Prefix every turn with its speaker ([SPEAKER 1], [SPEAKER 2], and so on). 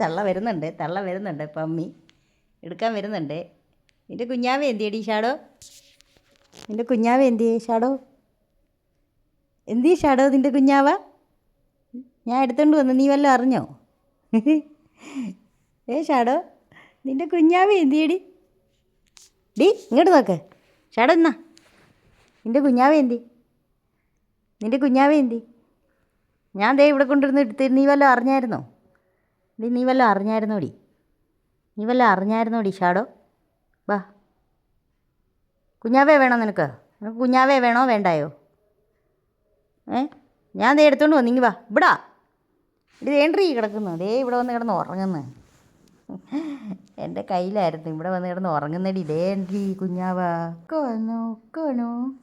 [SPEAKER 1] തള്ള വരുന്നുണ്ട് തള്ള വരുന്നുണ്ട് പമ്മി. എടുക്കാൻ വരുന്നുണ്ട്. നിന്റെ കുഞ്ഞാവ എന്തിയടി ഷാഡോ? നിന്റെ കുഞ്ഞാവ എന്തിയേ ഷാഡോ? എന്തി ഷാഡോ നിന്റെ കുഞ്ഞാവ? ഞാൻ എടുത്തോണ്ട് വന്നു നീ വല്ലതും അറിഞ്ഞോ? ഏ ഷാഡോ നിന്റെ കുഞ്ഞാവ എന്തിയടി? ഡി ഇങ്ങോട്ട് നോക്ക്. ഷാഡോ എന്നാ? നിന്റെ കുഞ്ഞാവ എന്തി? നിന്റെ കുഞ്ഞാവ എന്തി? ഞാൻ ദേ ഇവിടെ കൊണ്ടിരുന്ന് എടുത്ത് നീ വല്ലതും അറിഞ്ഞായിരുന്നോ? ഡി നീ വല്ലതും അറിഞ്ഞായിരുന്നോടി? നീ വല്ലതും അറിഞ്ഞായിരുന്നോടി ഷാഡോ? വാ. കുഞ്ഞാവേ വേണോ നിനക്ക്? നിനക്ക് കുഞ്ഞാവേ വേണോ വേണ്ടായോ? ഏ? ഞാൻ ദേ എടുത്തോണ്ട് വന്നിങ്ങി വാ. ഇവിടാ. ഇത് ഏൻട്രി കിടക്കുന്നു. ദേ ഇവിടെ വന്ന് കിടന്ന് ഉറങ്ങുന്നു. എന്റെ കയ്യിലായിരുന്നു. ഇവിടെ വന്ന് കിടന്ന് ഉറങ്ങുന്നടി. ഇതേണ്ടി കുഞ്ഞാവാ. ഒക്കെ വന്നു ഒക്കെ വന്നു.